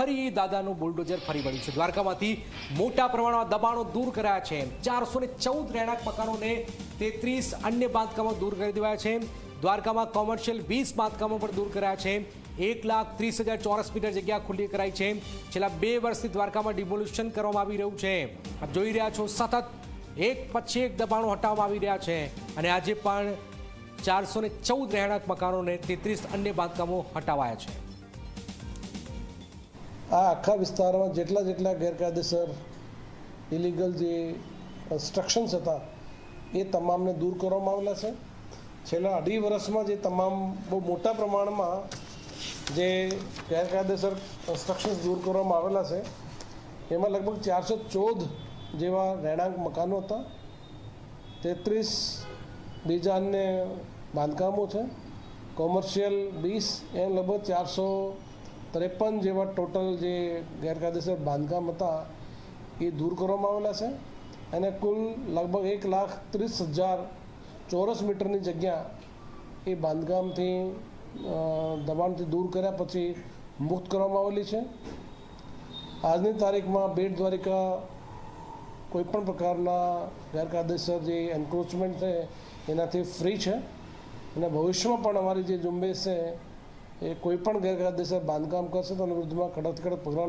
ફરી દાદાનું બુલડોઝર ફરી વળ્યું છે. દ્વારકામાંથી મોટા પ્રમાણમાં દબાણો દૂર કર્યા છે. ચારસો ને ચૌદ રહેણાંક મકાનોને તેત્રીસ અન્ય બાંધકામો દૂર કરી દેવાયા છે. દ્વારકામાં કોમર્શિયલ વીસ બાંધકામો પણ દૂર કર્યા છે. એક લાખ ત્રીસ હજાર ચોરસ મીટર જગ્યા ખુલ્લી કરાઈ છે. છેલ્લા બે વર્ષથી દ્વારકામાં ડિમોલ્યુશન કરવામાં આવી રહ્યું છે. આપ જોઈ રહ્યા છો સતત એક પછી એક દબાણો હટાવવામાં આવી રહ્યા છે. અને આજે પણ ચારસો ને ચૌદ રહેણાંક મકાનોને તેત્રીસ અન્ય બાંધકામો હટાવાયા છે. આ આખા વિસ્તારમાં જેટલા જેટલા ગેરકાયદેસર ઇલીગલ જે સ્ટ્રક્શન્સ હતા, એ તમામને દૂર કરવામાં આવેલા છે. છેલ્લા અઢી વર્ષમાં જે તમામ બહુ મોટા પ્રમાણમાં જે ગેરકાયદેસર સ્ટ્રક્શન્સ દૂર કરવામાં આવેલા છે, એમાં લગભગ ચારસો ચૌદ જેવા રહેણાંક મકાનો હતા. તેત્રીસ બીજા અન્ય બાંધકામો છે. કોમર્શિયલ બીસ એમ લગભગ ચારસો ત્રેપન જેવા ટોટલ જે ગેરકાયદેસર બાંધકામ હતા, એ દૂર કરવામાં આવેલા છે. અને કુલ લગભગ એક લાખ ત્રીસ હજાર ચોરસ મીટરની જગ્યા એ બાંધકામથી દબાણથી દૂર કર્યા પછી મુક્ત કરવામાં આવેલી છે. આજની તારીખમાં બેટ દ્વારિકા કોઈપણ પ્રકારના ગેરકાયદેસર જે એન્ક્રોચમેન્ટ છે, એનાથી ફ્રી છે. અને ભવિષ્યમાં પણ અમારી જે ઝુંબેશ છે એ કોઈ પણ ગેરકાયદેસર બાંધકામ કરશે તો એના વિરુદ્ધમાં કડક કડક પગલાં